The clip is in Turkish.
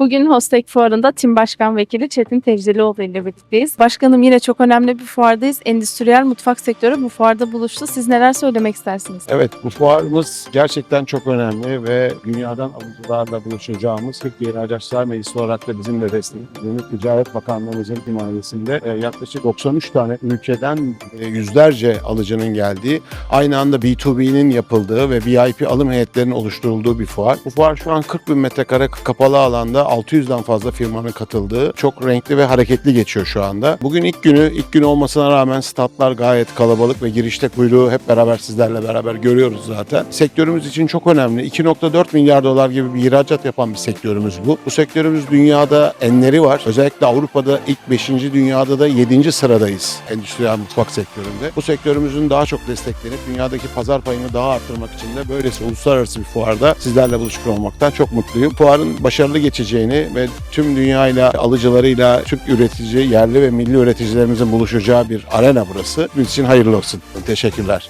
Bugün Hostek Fuarı'nda Tim Başkan Vekili Çetin Tecdelioğlu ile birlikteyiz. Başkanım yine çok önemli bir fuardayız. Endüstriyel mutfak sektörü bu fuarda buluştu. Siz neler söylemek istersiniz? Evet bu fuarımız gerçekten çok önemli ve dünyadan alıcılarla buluşacağımız Türkiye İhracatçılar Meclisi olarak da bizim de desteklediğimiz Ticaret Bakanlığımızın himayesinde e, yaklaşık 93 tane ülkeden e, yüzlerce alıcının geldiği, aynı anda B2B'nin yapıldığı ve VIP alım heyetlerinin oluşturulduğu bir fuar. Bu fuar şu an 40 bin metrekare kapalı alanda 600'den fazla firmanın katıldığı çok renkli ve hareketli geçiyor şu anda. Bugün ilk günü, ilk gün olmasına rağmen statlar gayet kalabalık ve girişte kuyruğu hep beraber sizlerle beraber görüyoruz zaten. Sektörümüz için çok önemli. 2.4 milyar dolar gibi bir ihracat yapan bir sektörümüz bu. Bu sektörümüz dünyada enleri var. Özellikle Avrupa'da ilk 5. dünyada da 7. sıradayız endüstriyel mutfak sektöründe. Bu sektörümüzün daha çok desteklenip dünyadaki pazar payını daha arttırmak için de böylesi uluslararası bir fuarda sizlerle buluşmuş olmaktan çok mutluyum. Fuarın başarılı geçeceğini ve tüm dünyayla alıcılarıyla Türk üretici, yerli ve milli üreticilerimizin buluşacağı bir arena burası. Bizim için hayırlı olsun. Teşekkürler.